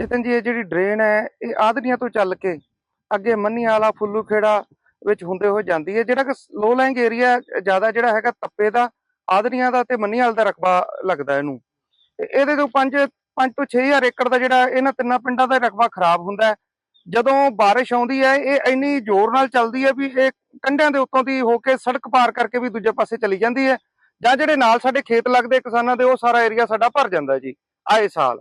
ਚੇਤਨ ਜੀ, ਇਹ ਜਿਹੜੀ ਡਰੇਨ ਹੈ, ਇਹ ਆਦਨੀਆਂ ਤੋਂ ਚੱਲ ਕੇ ਅੱਗੇ ਮੰਨੀ ਵਾਲਾ ਫੁੱਲੂ ਖੇੜਾ ਵਿੱਚ ਹੁੰਦੇ ਹੋਏ ਜਾਂਦੀ ਹੈ। ਜਿਹੜਾ ਕਿ ਲੋ ਲੈਂਗ ਏਰੀਆ ਜ਼ਿਆਦਾ ਜਿਹੜਾ ਹੈਗਾ ਤੱਪੇ ਦਾ ਆਦਨੀਆਂ ਦਾ ਤੇ ਮੰਨੀਵਾਲ ਦਾ ਰਕਬਾ ਲੱਗਦਾ ਇਹਨੂੰ। ਇਹਦੇ ਤੋਂ 5 5 ਤੋਂ 6000 ਏਕੜ ਦਾ ਜਿਹੜਾ ਇਹਨਾਂ ਤਿੰਨਾਂ ਪਿੰਡਾਂ ਦਾ ਰਕਬਾ ਖਰਾਬ ਹੁੰਦਾ ਹੈ। ਜਦੋਂ ਬਾਰਿਸ਼ ਆਉਂਦੀ ਹੈ, ਇਹ ਇੰਨੀ ਜ਼ੋਰ ਨਾਲ ਚੱਲਦੀ ਹੈ ਵੀ ਇਹ ਕੰਢਿਆਂ ਦੇ ਉੱਤੋਂ ਦੀ ਹੋ ਕੇ ਸੜਕ ਪਾਰ ਕਰਕੇ ਵੀ ਦੂਜੇ ਪਾਸੇ ਚਲੀ ਜਾਂਦੀ ਹੈ। ਜਾਂ ਜਿਹੜੇ ਨਾਲ ਸਾਡੇ ਖੇਤ ਲੱਗਦੇ ਕਿਸਾਨਾਂ ਦੇ, ਉਹ ਸਾਰਾ ਏਰੀਆ ਸਾਡਾ ਭਰ ਜਾਂਦਾ ਜੀ, ਆਏ ਸਾਲ।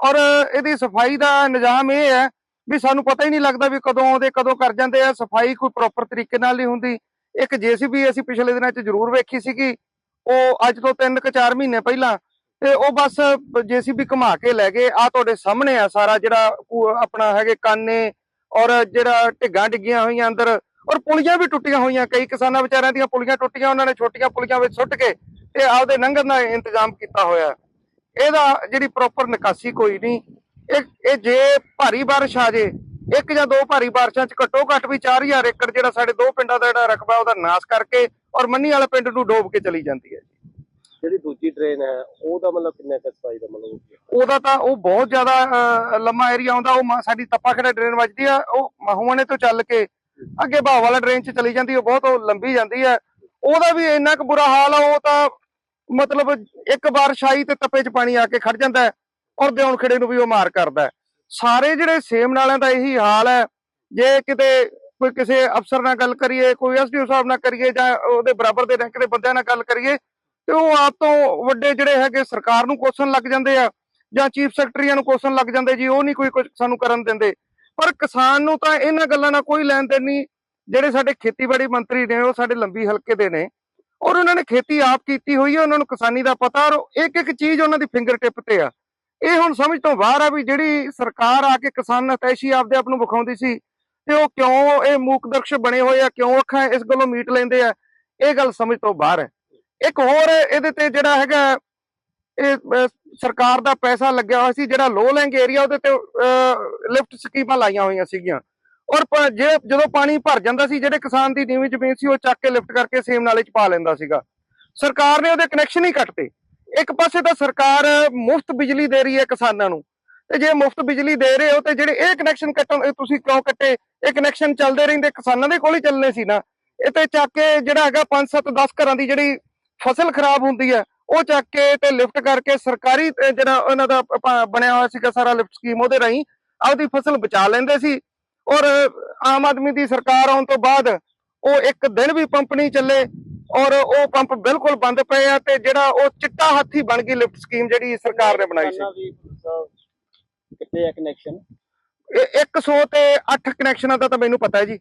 ਔਰ ਇਹਦੀ ਸਫ਼ਾਈ ਦਾ ਨਿਜ਼ਾਮ ਇਹ ਹੈ ਵੀ ਸਾਨੂੰ ਪਤਾ ਹੀ ਨਹੀਂ ਲੱਗਦਾ ਵੀ ਕਦੋਂ ਆਉਂਦੇ, ਕਦੋਂ ਕਰ ਜਾਂਦੇ ਆ। ਸਫ਼ਾਈ ਕੋਈ ਪ੍ਰੋਪਰ ਤਰੀਕੇ ਨਾਲ ਨਹੀਂ ਹੁੰਦੀ। ਇੱਕ ਜੀਸੀਬੀ ਅਸੀਂ ਪਿਛਲੇ ਦਿਨਾਂ 'ਚ ਜ਼ਰੂਰ ਵੇਖੀ ਸੀਗੀ। ਉਹ ਅੱਜ ਤੋਂ 3 ਕੁ 4 ਮਹੀਨੇ ਪਹਿਲਾਂ ਤੇ ਉਹ ਬਸ ਜੀਸੀਬੀ ਘੁਮਾ ਕੇ ਲੈ ਗਏ। ਆ ਤੁਹਾਡੇ ਸਾਹਮਣੇ ਆ ਸਾਰਾ ਜਿਹੜਾ ਆਪਣਾ ਹੈਗੇ ਕਾਨੇ ਔਰ ਜਿਹੜਾ ਢਿੱਗਾਂ ਡਿੱਗੀਆਂ ਹੋਈਆਂ ਅੰਦਰ ਔਰ ਪੁਲੀਆਂ ਵੀ ਟੁੱਟੀਆਂ ਹੋਈਆਂ। ਕਈ ਕਿਸਾਨਾਂ ਵਿਚਾਰਿਆਂ ਦੀਆਂ ਪੁਲੀਆਂ ਟੁੱਟੀਆਂ, ਉਹਨਾਂ ਨੇ ਛੋਟੀਆਂ ਪੁਲੀਆਂ ਵਿੱਚ ਸੁੱਟ ਕੇ ਤੇ ਆਪਦੇ ਲੰਘਣ ਦਾ ਇੰਤਜ਼ਾਮ ਕੀਤਾ ਹੋਇਆ। ਇਹਦਾ ਜਿਹੜੀ ਪ੍ਰੋਪਰ ਨਿਕਾਸੀ ਕੋਈ ਨਹੀਂ। ਇਹ ਇਹ ਜੇ ਭਾਰੀ ਬਾਰਿਸ਼ ਆ ਜੇ ਇੱਕ ਜਾਂ ਦੋ ਭਾਰੀ ਬਾਰਿਸ਼ਾਂ ਚ ਘੱਟੋ ਘੱਟ ਵੀ 4000 ਏਕੜ ਜਿਹੜਾ ਸਾਡੇ ਦੋ ਪਿੰਡਾਂ ਦਾ ਜਿਹੜਾ ਰਕਬਾ ਉਹਦਾ ਨਾਸ ਕਰਕੇ ਔਰ ਮੰਨੀ ਵਾਲੇ ਪਿੰਡ ਨੂੰ ਡੋਬ ਕੇ ਚਲੀ ਜਾਂਦੀ ਹੈ ਜਿਹੜੀ ਦੂਜੀ ਟ੍ਰੇਨ ਹੈ ਉਹਦਾ ਮਤਲਬ ਕਿੰਨਾ ਕੁ ਸਫ਼ਾਈ ਦਾ ਮਤਲਬ ਉਹਦਾ ਤਾਂ ਉਹ ਬਹੁਤ ਜ਼ਿਆਦਾ ਲੰਮਾ ਏਰੀਆ ਆਉਂਦਾ ਉਹ ਸਾਡੀ ਤੱਪਾ ਖੇੜਾ ਡਰੇਨ ਵੱਜਦੀ ਆ ਉਹ ਮਹੂਆਣੇ ਤੋਂ ਚੱਲ ਕੇ ਅੱਗੇ ਭਾਵ ਵਾਲਾ ਡਰੇਨ ਚ ਚਲੀ ਜਾਂਦੀ ਹੈ ਬਹੁਤ ਉਹ ਲੰਬੀ ਜਾਂਦੀ ਹੈ। ਉਹਦਾ ਵੀ ਇੰਨਾ ਕੁ ਬੁਰਾ ਹਾਲ ਆ ਉਹ ਤਾਂ ਮਤਲਬ ਇੱਕ ਵਾਰ ਆਈ ਤੇ ਤੱਪੇ 'ਚ ਪਾਣੀ ਆ ਕੇ ਖੜ ਜਾਂਦਾ ਹੈ ਔਰ ਦਿਉਣ ਖੇੜੇ ਨੂੰ ਵੀ ਉਹ ਮਾਰ ਕਰਦਾ ਸਾਰੇ ਜਿਹੜੇ ਸੇਮ ਨਾਲਿਆਂ ਦਾ ਇਹੀ ਹਾਲ ਹੈ। ਜੇ ਕਿਤੇ ਕੋਈ ਕਿਸੇ ਅਫਸਰ ਨਾਲ ਗੱਲ ਕਰੀਏ, ਕੋਈ ਐਸਡੀਓ ਸਾਹਿਬ ਨਾਲ ਕਰੀਏ ਜਾਂ ਉਹਦੇ ਬਰਾਬਰ ਦੇ ਰੈਂਕ ਦੇ ਬੰਦਿਆਂ ਨਾਲ ਗੱਲ ਕਰੀਏ, ਤੇ ਉਹ ਆਪ ਤੋਂ ਵੱਡੇ ਜਿਹੜੇ ਹੈਗੇ ਸਰਕਾਰ ਨੂੰ ਕੋਸਣ ਲੱਗ ਜਾਂਦੇ ਆ ਜਾਂ ਚੀਫ ਸੈਕਟਰੀਆਂ ਨੂੰ ਕੋਸਣ ਲੱਗ ਜਾਂਦੇ ਜੀ, ਉਹ ਨਹੀਂ ਕੋਈ ਕੁਝ ਸਾਨੂੰ ਕਰਨ ਦਿੰਦੇ। ਪਰ ਕਿਸਾਨ ਨੂੰ ਤਾਂ ਇਹਨਾਂ ਗੱਲਾਂ ਨਾਲ ਕੋਈ ਲੈਣ ਦੇਣ ਨਹੀਂ। ਜਿਹੜੇ ਸਾਡੇ ਖੇਤੀਬਾੜੀ ਮੰਤਰੀ ਨੇ, ਉਹ ਸਾਡੇ ਲੰਬੀ ਹਲਕੇ ਦੇ ਨੇ। ਔਰ ਉਹਨਾਂ ਨੇ ਖੇਤੀ ਆਪ ਕੀਤੀ ਹੋਈ ਹੈ, ਉਹਨਾਂ ਨੂੰ ਕਿਸਾਨੀ ਦਾ ਪਤਾ ਔਰ ਇੱਕ ਇੱਕ ਚੀਜ਼ ਉਹਨਾਂ ਦੀ ਫਿੰਗਰ ਟਿਪ ਤੇ ਆ। ਇਹ ਹੁਣ ਸਮਝ ਤੋਂ ਬਾਹਰ ਆ ਵੀ ਜਿਹੜੀ ਸਰਕਾਰ ਆ ਕੇ ਕਿਸਾਨ ਨਤੈਸ਼ੀ ਆਪਦੇ ਆਪ ਨੂੰ ਵਿਖਾਉਂਦੀ ਸੀ ਤੇ ਉਹ ਕਿਉਂ ਇਹ ਮੂਕਦਰਸ਼ ਬਣੇ ਹੋਏ ਆ, ਕਿਉਂ ਅੱਖਾਂ ਇਸ ਗੱਲੋਂ ਮੀਟ ਲੈਂਦੇ ਆ, ਇਹ ਗੱਲ ਸਮਝ ਤੋਂ ਬਾਹਰ ਹੈ ਇੱਕ ਹੋਰ ਇਹਦੇ ਤੇ ਜਿਹੜਾ ਹੈਗਾ, ਇਹ ਸਰਕਾਰ ਦਾ ਪੈਸਾ ਲੱਗਿਆ ਹੋਇਆ ਸੀ, ਜਿਹੜਾ ਲੋ ਲੈਂਗ ਏਰੀਆ ਉਹਦੇ ਤੇ ਲਿਫਟ ਸਕੀਮਾਂ ਲਾਈਆਂ ਹੋਈਆਂ ਸੀਗੀਆਂ। ਔਰ ਜੇ ਜਦੋਂ ਪਾਣੀ ਭਰ ਜਾਂਦਾ ਸੀ, ਜਿਹੜੇ ਕਿਸਾਨ ਦੀ ਨੀਵੀਂ ਜ਼ਮੀਨ ਸੀ, ਉਹ ਚੱਕ ਕੇ ਲਿਫਟ ਕਰਕੇ ਸੇਮ ਨਾਲੇ ਚ ਪਾ ਲੈਂਦਾ ਸੀਗਾ। ਸਰਕਾਰ ਨੇ ਉਹਦੇ ਕਨੈਕਸ਼ਨ ਹੀ ਕੱਟਤੇ। ਇੱਕ ਪਾਸੇ ਤਾਂ ਸਰਕਾਰ ਮੁਫਤ ਬਿਜਲੀ ਦੇ ਰਹੀ ਹੈ ਕਿਸਾਨਾਂ ਨੂੰ। ਤੇ ਜੇ ਮੁਫਤ ਬਿਜਲੀ ਦੇ ਰਹੇ ਹੋ, ਤੇ ਜਿਹੜੇ ਇਹ ਕਨੈਕਸ਼ਨ ਕੱਟਣ ਤੁਸੀਂ ਕਿਉਂ ਕੱਟੇ? ਇਹ ਕਨੈਕਸ਼ਨ ਚੱਲਦੇ ਰਹਿੰਦੇ, ਕਿਸਾਨਾਂ ਦੇ ਕੋਲ ਹੀ ਚੱਲਨੇ ਸੀ ਨਾ। ਇਹ ਤੇ ਚੱਕ ਕੇ ਜਿਹੜਾ ਹੈਗਾ 5 7 10 ਘਰਾਂ ਦੀ ਜਿਹੜੀ ਫਸਲ ਖਰਾਬ ਹੁੰਦੀ ਹੈ, ਉਹ ਚੱਕ ਕੇ ਤੇ ਲਿਫਟ ਕਰਕੇ ਸਰਕਾਰੀ ਜਿਹੜਾ ਉਹਨਾਂ ਦਾ ਬਣਿਆ ਹੋਇਆ ਸੀਗਾ ਸਾਰਾ ਲਿਫਟ ਸਕੀਮ ਉਹਦੇ ਰਾਹੀਂ, ਆਪਦੀ ਫਸਲ ਬਚਾ ਲੈਂਦੇ ਸੀ। ਔਰ ਆਮ ਆਦਮੀ ਦੀ ਸਰਕਾਰ ਆਉਣ ਤੋਂ ਬਾਅਦ ਉਹ ਇੱਕ ਦਿਨ ਵੀ ਪੰਪ ਨਹੀਂ ਚੱਲੇ ਔਰ ਉਹ ਪੰਪ ਬਿਲਕੁਲ ਬੰਦ ਪਏ ਆ ਤੇ ਜਿਹੜਾ ਉਹ ਚਿੱਟਾ ਹਾਥੀ ਬਣ ਗਈ ਲਿਫਟ ਸਕੀਮ ਜਿਹੜੀ ਸਰਕਾਰ ਨੇ ਬਣਾਈ ਸੀ। ਹੈ ਕਨੈਕਸ਼ਨ ਇਹ 100 ਤੇ 8 ਕਨੈਕਸ਼ਨਾਂ ਦਾ ਤਾਂ ਮੈਨੂੰ ਪਤਾ ਹੈ ਜੀ।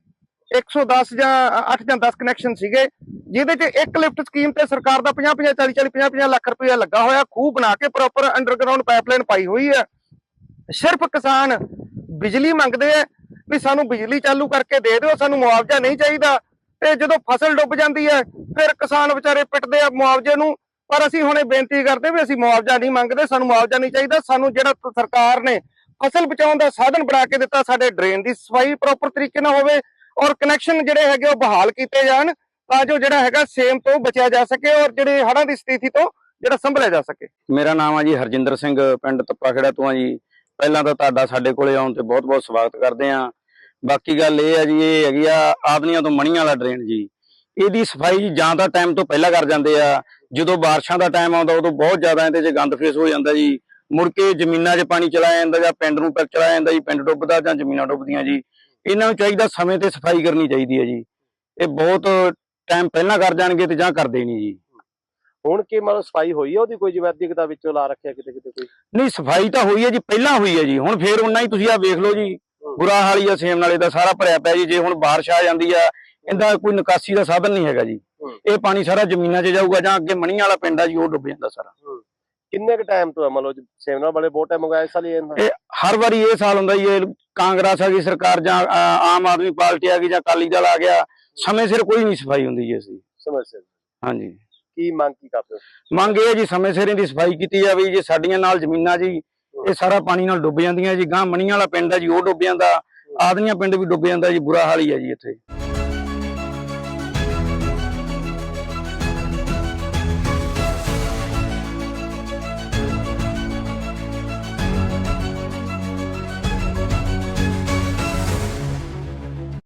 110 ਜਾਂ 8 ਜਾਂ 10 ਕਨੈਕਸ਼ਨ ਸੀਗੇ ਜਿਹਦੇ 'ਚ ਇੱਕ ਲਿਫਟ ਸਕੀਮ ਤੇ ਸਰਕਾਰ ਦਾ 50 50 40 40 50 50 ਲੱਖ ਰੁਪਇਆ ਲੱਗਾ ਹੋਇਆ ਖੂਹ ਬਣਾ ਕੇ ਪ੍ਰੋਪਰ ਅੰਡਰਗਰਾਉਂਡ ਪਾਈਪਲਾਈਨ ਪਾਈ ਹੋਈ ਹੈ। ਸਿਰਫ ਕਿਸਾਨ ਬਿਜਲੀ ਮੰਗਦੇ ਆ ਵੀ ਸਾਨੂੰ ਬਿਜਲੀ ਚਾਲੂ ਕਰਕੇ ਦੇ ਦਿਓ, ਸਾਨੂੰ ਮੁਆਵਜ਼ਾ ਨਹੀਂ ਚਾਹੀਦਾ। ਤੇ ਜਦੋਂ ਫਸਲ ਡੁੱਬ ਜਾਂਦੀ ਹੈ, ਫਿਰ ਕਿਸਾਨ ਵਿਚਾਰੇ ਪਿੱਟਦੇ ਆ ਮੁਆਵਜ਼ੇ ਨੂੰ। ਪਰ ਅਸੀਂ ਹੁਣ ਇਹ ਬੇਨਤੀ ਕਰਦੇ ਵੀ ਅਸੀਂ ਮੁਆਵਜ਼ਾ ਨਹੀਂ ਮੰਗਦੇ, ਸਾਨੂੰ ਮੁਆਵਜ਼ਾ ਨਹੀਂ ਚਾਹੀਦਾ। ਸਾਨੂੰ ਜਿਹੜਾ ਸਰਕਾਰ ਨੇ ਫਸਲ ਬਚਾਉਣ ਦਾ ਸਾਧਨ ਬਣਾ ਕੇ ਦਿੱਤਾ, ਸਾਡੇ ਡਰੇਨ ਦੀ ਸਫ਼ਾਈ ਪ੍ਰੋਪਰ ਤਰੀਕੇ ਨਾਲ ਹੋਵੇ ਔਰ ਕਨੈਕਸ਼ਨ ਜਿਹੜੇ ਹੈਗੇ ਉਹ ਬਹਾਲ ਕੀਤੇ ਜਾਣ ਤਾਂ ਜੋ ਜਿਹੜਾ ਹੈਗਾ ਸੇਮ ਤੋਂ ਬਚਿਆ ਜਾ ਸਕੇ ਔਰ ਜਿਹੜੇ ਹੜ੍ਹਾਂ ਦੀ ਸਥਿਤੀ ਤੋਂ ਜਿਹੜਾ ਸੰਭਲਿਆ ਜਾ ਸਕੇ। ਮੇਰਾ ਨਾਮ ਆ ਜੀ ਹਰਜਿੰਦਰ ਸਿੰਘ, ਪਿੰਡ ਤੱਪਾਖੇੜਾ ਤੋਂ ਆ ਜੀ। ਪਹਿਲਾਂ ਤਾਂ ਤੁਹਾਡਾ ਸਾਡੇ ਕੋਲੇ ਆਉਣ ਤੇ ਬਹੁਤ-ਬਹੁਤ ਸਵਾਗਤ ਕਰਦੇ ਆ ਬਾਕੀ ਗੱਲ ਇਹ ਆ ਜੀ ਇਹ ਹੈਗੀ ਆ ਆਦਨੀਆਂ ਤੋਂ ਮਣੀਆਂ ਵਾਲਾ ਡਰੇਨ ਜੀ। ਇਹਦੀ ਸਫ਼ਾਈ ਜਾਂ ਤਾਂ ਟਾਈਮ ਤੋਂ ਪਹਿਲਾਂ ਕਰ ਜਾਂਦੇ ਆ। ਜਦੋਂ ਬਾਰਿਸ਼ਾਂ ਦਾ ਟਾਈਮ ਆਉਂਦਾ ਉਦੋਂ ਬਹੁਤ ਜ਼ਿਆਦਾ ਇਹਦੇ 'ਚ ਗੰਦ ਫੇਸ ਹੋ ਜਾਂਦਾ ਜੀ। ਮੁੜ ਕੇ ਜ਼ਮੀਨਾਂ 'ਚ ਪਾਣੀ ਚਲਾ ਜਾਂਦਾ ਜਾਂ ਪਿੰਡ ਨੂੰ ਪਿੰਡ ਚਲਾ ਜਾਂਦਾ ਜੀ ਪਿੰਡ ਡੁੱਬਦਾ ਜਾਂ ਜ਼ਮੀਨਾਂ ਡੁੱਬਦੀਆਂ ਜੀ। ਇਹਨਾਂ ਨੂੰ ਚਾਹੀਦਾ ਸਮੇਂ ਤੇ ਸਫ਼ਾਈ ਕਰਨੀ ਚਾਹੀਦੀ ਹੈ ਜੀ। ਇਹ ਬਹੁਤ ਟਾਈਮ ਪਹਿਲਾਂ ਕਰ ਜਾਣਗੇ ਤੇ ਜਾਂ ਕਰਦੇ ਨਹੀਂ ਜੀ। ਹੁਣ ਕੀ ਮਤਲਬ ਸਫ਼ਾਈ ਹੋਈ ਹੈ ਉਹਦੀ ਕੋਈ ਜਵੈਦਿਕਤਾ ਵਿੱਚੋਂ ਲਾ ਰੱਖਿਆ ਕਿਤੇ ਕਿਤੇ ਕੋਈ? ਨਹੀਂ ਸਫ਼ਾਈ ਤਾਂ ਹੋਈ ਹੈ ਜੀ ਪਹਿਲਾਂ ਹੋਈ ਹੈ ਜੀ। ਹੁਣ ਫੇਰ ਉਨਾ ਹੀ ਤੁਸੀਂ ਆ ਵੇਖ ਲਓ ਜੀ। ਬੁਰਾ ਹਾਲ ਹੀ ਆ ਸੇਮ ਨਾਲੇ ਦਾ ਸਾਰਾ ਭਰਿਆ ਪਿਆ ਜੀ ਜੇ ਹੁਣ ਬਾਰਿਸ਼ ਆ ਜਾਂਦੀ ਆ ਇਹਦਾ ਕੋਈ ਨਿਕਾਸੀ ਦਾ ਸਾਧਨ ਨਹੀਂ ਹੈਗਾ ਜੀ। ਇਹ ਪਾਣੀ ਸਾਰਾ ਜ਼ਮੀਨਾਂ 'ਚ ਜਾਊਗਾ ਜਾਂ ਅੱਗੇ ਮਣੀ ਵਾਲਾ ਪਿੰਡ ਆ ਜੀ ਉਹ ਡੁੱਬ ਜਾਂਦਾ ਸਾਰਾ। ਕਿੰਨੇ ਕ ਟਾਈਮ ਤੋਂ ਹੈ ਮਤਲਬ ਸੇਮਨਾ ਵਾਲੇ ਬਹੁਤ ਟਾਈਮ ਹੋ ਗਿਆ ਇਸ ਸਾਲ ਇਹ ਹਰ ਵਾਰੀ ਇਹ ਸਾਲ ਹੁੰਦਾ ਜੀ ਇਹ ਕਾਂਗਰਸ ਆ ਗਈ ਸਰਕਾਰ ਜਾਂ ਆਮ ਆਦਮੀ ਪਾਰਟੀ ਆ ਗਈ ਜਾਂ ਅਕਾਲੀ ਦਲ ਆ ਗਿਆ ਸਮੇਂ ਸਿਰ ਕੋਈ ਨਹੀਂ ਸਫ਼ਾਈ ਹੁੰਦੀ ਜੀ ਅਸੀਂ। ਸਮਝਦੇ ਹਾਂਜੀ। ਕੀ ਮੰਗ ਕੀ ਕਰਦੇ ਹੋ? ਮੰਗ ਇਹ ਜੀ ਸਮੇਂ ਸਿਰ ਇਹਦੀ ਸਫ਼ਾਈ ਕੀਤੀ ਜਾਵੇ ਜੀ ਸਾਡੀਆਂ ਨਾਲ ਜ਼ਮੀਨਾਂ ਜੀ ਇਹ ਸਾਰਾ ਪਾਣੀ ਨਾਲ ਡੁੱਬ ਜਾਂਦੀਆਂ ਜੀ ਗਾਂ ਮਣੀ ਵਾਲਾ ਪਿੰਡ ਆ ਜੀ, ਉਹ ਡੁੱਬ ਜਾਂਦਾ। ਆਦਨੀਆਂ ਪਿੰਡ ਵੀ ਡੁੱਬ ਜਾਂਦਾ ਜੀ, ਬੁਰਾ ਹਾਲ ਹੀ ਹੈ ਜੀ ਇੱਥੇ।